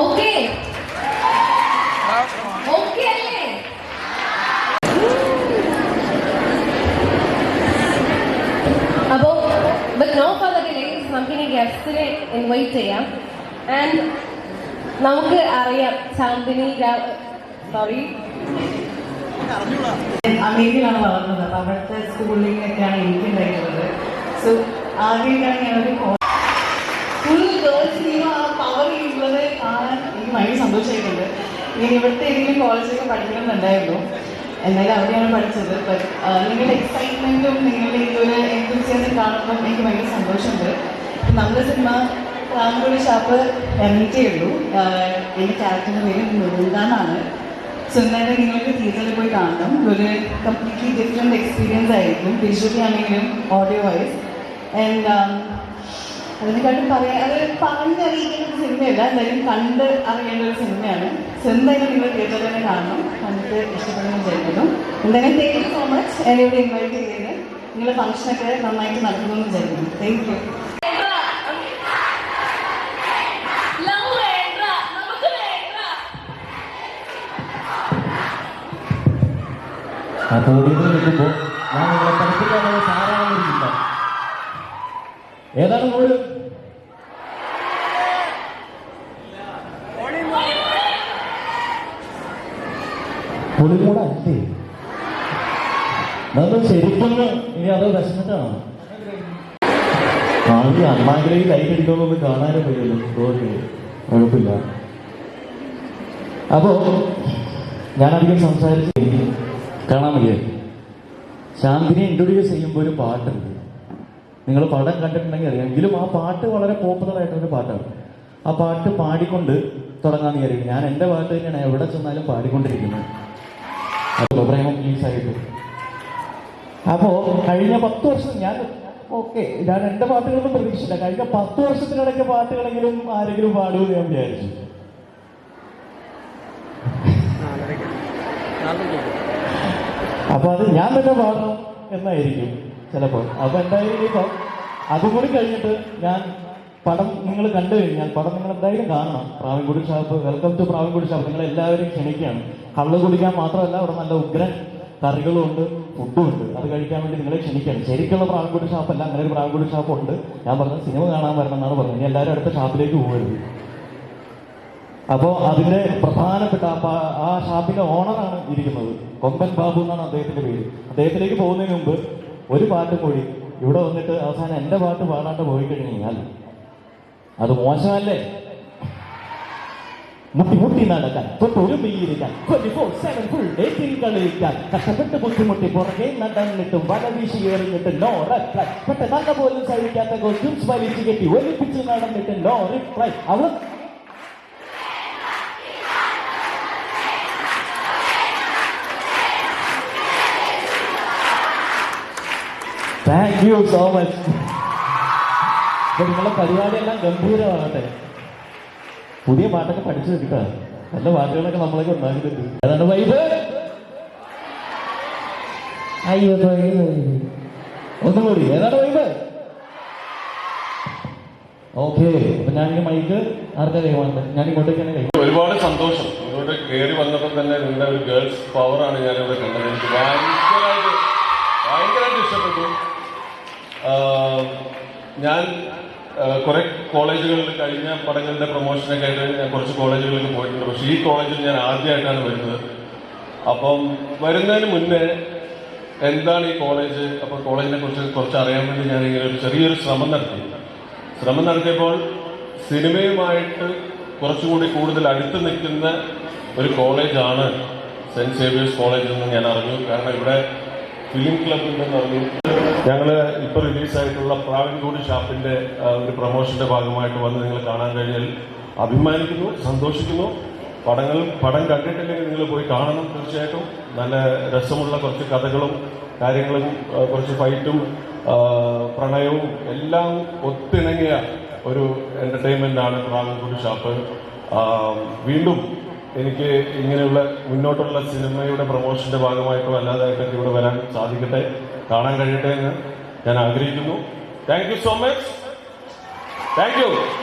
Okay okay അല്ലേ അപ്പോൾ but no further delays നമുക്ക് ഇനി ഗസ്റ്റിനെ ഇൻവൈറ്റ് ചെയ്യാം. ആൻഡ് നമുക്ക് അറിയാം ചാന്ദിനി സോറി അമേരിക്കയിലാണ് വളർന്നത്. അപ്പൊ അവിടുത്തെ സ്കൂളിലൊക്കെയാണ് എനിക്ക് ഉണ്ടായിട്ടുള്ളത് സോ ആദ്യമായിട്ടാണ് ഞാനൊരു ഫുൾ ഗേൾസ് ടീം ആ പവർ ഉള്ളത് കാണാൻ എനിക്ക് ഭയങ്കര സന്തോഷമായിട്ടുണ്ട്. ഞാൻ ഇവിടുത്തെ ഏതെങ്കിലും കോളേജിലൊക്കെ പഠിക്കണമെന്നുണ്ടായിരുന്നു. എന്നാലും അവിടെയാണ് പഠിച്ചത്. നിങ്ങളുടെ എക്സൈറ്റ്മെന്റും നിങ്ങളുടെ ഇതുപോലെ എന്തും ചെയ്യാൻ കാണുമ്പോൾ എനിക്ക് ഭയങ്കര സന്തോഷമുണ്ട്. നമ്മുടെ സിനിമ റാംകുടി ഷാപ്പ് ഇറങ്ങിയിട്ടേ ഉള്ളൂ. എന്റെ ക്യാരക്ടറിന്റെ പേര് മൃദുദാന്നാണ് സോ എന്തായാലും നിങ്ങൾക്ക് തിയേറ്ററിൽ പോയി കാണണം. ഒരു കംപ്ലീറ്റ്ലി ഡിഫറെന്റ് എക്സ്പീരിയൻസ് ആയിരിക്കും. വിഷ്വലി ആണെങ്കിലും ഓഡിയോ വൈസ് ആൻഡ് അതിനെക്കാട്ടും പറയാൻ അത് പറഞ്ഞറിയിക്കുന്ന ഒരു സിനിമയല്ല. എന്തായാലും കണ്ട് അറിയേണ്ട ഒരു സിനിമയാണ്. സോ എന്തായാലും നിങ്ങൾ തിയേറ്ററിൽ തന്നെ കാണണം. കണ്ടിട്ട് ഇഷ്ടപ്പെടുന്നു വിചാരിക്കുന്നു എന്തായാലും താങ്ക് യു സോ മച്ച് എന്നെ ഇവിടെ ഇൻവൈറ്റ് ചെയ്തതിന് നിങ്ങളുടെ ഫംഗ്ഷനൊക്കെ നന്നായിട്ട് നടക്കുമെന്ന് വിചാരിക്കുന്നു. താങ്ക് യു നിൽക്കുമ്പോൾ ഞാൻ നിങ്ങളെ പഠിപ്പിക്കാനുള്ള ഏതാണ് മോൾ? പുളിമൂട നമ്മൾ ശരിക്കും ഇനി അത് വിഷമത്താണ് ആദ്യം അമ്മാഗ്രഹി ലൈറ്റ് അടിക്കുന്നൊന്നും കാണാനും പറ്റില്ല ഓക്കെ. കുഴപ്പമില്ല. അപ്പോ ഞാനധികം സംസാരിച്ച് കാണാൻ മതിയോ? ശാന്തിനെ ഇൻട്രൊഡ്യൂസ് ചെയ്യുമ്പോൾ ഒരു പാട്ടുണ്ട്. നിങ്ങൾ പടം കണ്ടിട്ടുണ്ടെങ്കിൽ അറിയാം. എങ്കിലും ആ പാട്ട് വളരെ പോപ്പുലർ ആയിട്ടൊരു പാട്ടാണ്. ആ പാട്ട് പാടിക്കൊണ്ട് തുടങ്ങാന്ന് വിചാരിക്കും ഞാൻ എന്റെ പാട്ട് തന്നെയാണ് എവിടെ ചെന്നാലും പാടിക്കൊണ്ടിരിക്കുന്നത്. അപ്പോൾ പ്രേമം പ്ലീസായിട്ട് അപ്പോൾ കഴിഞ്ഞ പത്ത് വർഷം ഞാൻ ഓക്കെ ഞാൻ എന്റെ പാട്ടുകളൊന്നും പ്രതീക്ഷിച്ചില്ല. കഴിഞ്ഞ പത്ത് വർഷത്തിനിടയ്ക്ക് പാട്ടുകളെങ്കിലും ആരെങ്കിലും പാടുമെന്ന് ഞാൻ വിചാരിച്ചു. അപ്പൊ അത് ഞാൻ തന്നെ പാടണം എന്നായിരിക്കും ചിലപ്പോൾ. അപ്പൊ എന്തായാലും ഇപ്പൊ അതും കൂടി കഴിഞ്ഞിട്ട് ഞാൻ പടം നിങ്ങൾ കണ്ടു കഴിഞ്ഞാൽ പടം നിങ്ങൾ എന്തായാലും കാണണം. പ്രാവൻകുടി ഷാപ്പ് വെൽക്കം ടു പ്രാവൻകുടി ഷാപ്പ് നിങ്ങൾ എല്ലാവരും ക്ഷണിക്കുകയാണ്. കള്ള് കുടിക്കാൻ മാത്രമല്ല അവിടെ നല്ല ഉഗ്രൻ കറികളും ഉണ്ട് ഫുഡും ഉണ്ട് അത് കഴിക്കാൻ വേണ്ടി നിങ്ങളെ ക്ഷണിക്കണം. ശരിക്കുള്ള പ്രാവൻകുടി ഷാപ്പല്ല അങ്ങനെ ഒരു പ്രാവൻകുടി ഷാപ്പ് ഉണ്ട്. ഞാൻ പറഞ്ഞത് സിനിമ കാണാൻ വരണം എന്നാണ് പറഞ്ഞത്. ഇനി എല്ലാവരും അടുത്ത ഷാപ്പിലേക്ക് പോകരുത്. അപ്പോൾ അതിന്റെ പ്രധാനപ്പെട്ട ആ ഷാപ്പിന്റെ ഓണറാണ് ഇരിക്കുന്നത്. കൊമ്പൻ ബാബു എന്നാണ് അദ്ദേഹത്തിന്റെ പേര്. അദ്ദേഹത്തിലേക്ക് പോകുന്നതിന് മുമ്പ് ഒരു പാട്ട് കൂടി ഇവിടെ വന്നിട്ട് അവസാനം എന്റെ പാട്ട് പാടാണ്ട് പോയി കഴിഞ്ഞാൽ അത് മോശമല്ലേ? മുട്ടി മുട്ടി നടക്കാൻ തൊട്ടൊരു മെയ്യിരിക്കാൻ ട്വന്റി സെവൻ ഫുൾ ഡേറ്റിൽ കളിക്കാൻ. കഷ്ടപ്പെട്ട് ബുദ്ധിമുട്ടി പുറകെ നടന്നിട്ടും വല വീശി എറിഞ്ഞിട്ട് നോ റിപ്ലൈ പെട്ട നല്ല പോലും സഹിക്കാത്ത കോസ്റ്റ്യൂംസ് വലിച്ചു കെട്ടി ഒലിപ്പിച്ച് നടന്നിട്ട് നോ റിപ്ലൈ അവർ താങ്ക് യു സോ മച്ച് നിങ്ങളുടെ പരിപാടി പരിപാടിയെല്ലാം ഗംഭീരമാകട്ടെ. പുതിയ പാട്ടൊക്കെ പഠിച്ചു കിട്ടാ നല്ല പാട്ടുകളൊക്കെ നമ്മളൊക്കെ ഉണ്ടാക്കിയിട്ടുണ്ട്. അതാണ് വൈബ് അയ്യോ. ഒന്നും കൂടി. ഏതാണ് വൈബ് ഓക്കെ അപ്പൊ ഞാൻ മൈക്ക് ആർക്കാ കൈമാറുന്നത് ഞാൻ ഇങ്ങോട്ടേക്ക് തന്നെ കഴിക്കും ഒരുപാട് സന്തോഷം. ഇങ്ങോട്ട് കയറി വന്നപ്പോൾ തന്നെ നിങ്ങളുടെ ഒരു ഗേൾസ് പവറാണ് ഇവിടെ കണ്ടത്. എനിക്ക് ഭയങ്കരമായിട്ട് ഭയങ്കരമായിട്ട് ഇഷ്ടപ്പെട്ടു. ഞാൻ കുറെ കോളേജുകളിൽ കഴിഞ്ഞ പടങ്ങളുടെ പ്രൊമോഷനൊക്കെ ആയിട്ട് ഞാൻ കുറച്ച് കോളേജുകളിൽ പോയിട്ടുണ്ട്. പക്ഷേ ഈ കോളേജിൽ ഞാൻ ആദ്യമായിട്ടാണ് വരുന്നത്. അപ്പം വരുന്നതിന് മുന്നേ എന്താണ് ഈ കോളേജ്? അപ്പോൾ കോളേജിനെ കുറിച്ച് കുറച്ച് അറിയാൻ വേണ്ടി ഞാൻ ഇങ്ങനെ ഒരു ചെറിയൊരു ശ്രമം നടത്തി. ശ്രമം നടത്തിയപ്പോൾ സിനിമയുമായിട്ട് കുറച്ചുകൂടി കൂടുതൽ അടുത്ത് നിൽക്കുന്ന ഒരു കോളേജാണ് സെന്റ് സേവിയേഴ്സ് കോളേജ് എന്ന് ഞാൻ അറിഞ്ഞു. കാരണം ഇവിടെ ഫിലിം ക്ലബ് ഉണ്ടെന്ന് പറഞ്ഞു ഞങ്ങൾ ഇപ്പോൾ റിലീസായിട്ടുള്ള പ്രാവൻകൂടി ഷാപ്പിന്റെ ഒരു പ്രൊമോഷന്റെ ഭാഗമായിട്ട് വന്ന് നിങ്ങൾ കാണാൻ കഴിഞ്ഞാൽ അഭിമാനിക്കുന്നു സന്തോഷിക്കുന്നു. പടങ്ങൾ പടം കണ്ടിട്ടില്ലെങ്കിൽ നിങ്ങൾ പോയി കാണണം തീർച്ചയായിട്ടും. നല്ല രസമുള്ള കുറച്ച് കഥകളും കാര്യങ്ങളും കുറച്ച് ഫൈറ്റും പ്രണയവും എല്ലാം ഒത്തിണങ്ങിയ ഒരു എന്റർടൈൻമെന്റ് ആണ് ട്രാവൻകൂർ ഷാപ്പ് വീണ്ടും എനിക്ക് ഇങ്ങനെയുള്ള മുന്നോട്ടുള്ള സിനിമയുടെ പ്രൊമോഷന്റെ ഭാഗമായിട്ടോ അല്ലാതായിട്ടൊക്കെ ഇവിടെ വരാൻ സാധിക്കട്ടെ കാണാൻ കഴിയട്ടെ എന്ന് ഞാൻ ആഗ്രഹിക്കുന്നു. Thank so much thank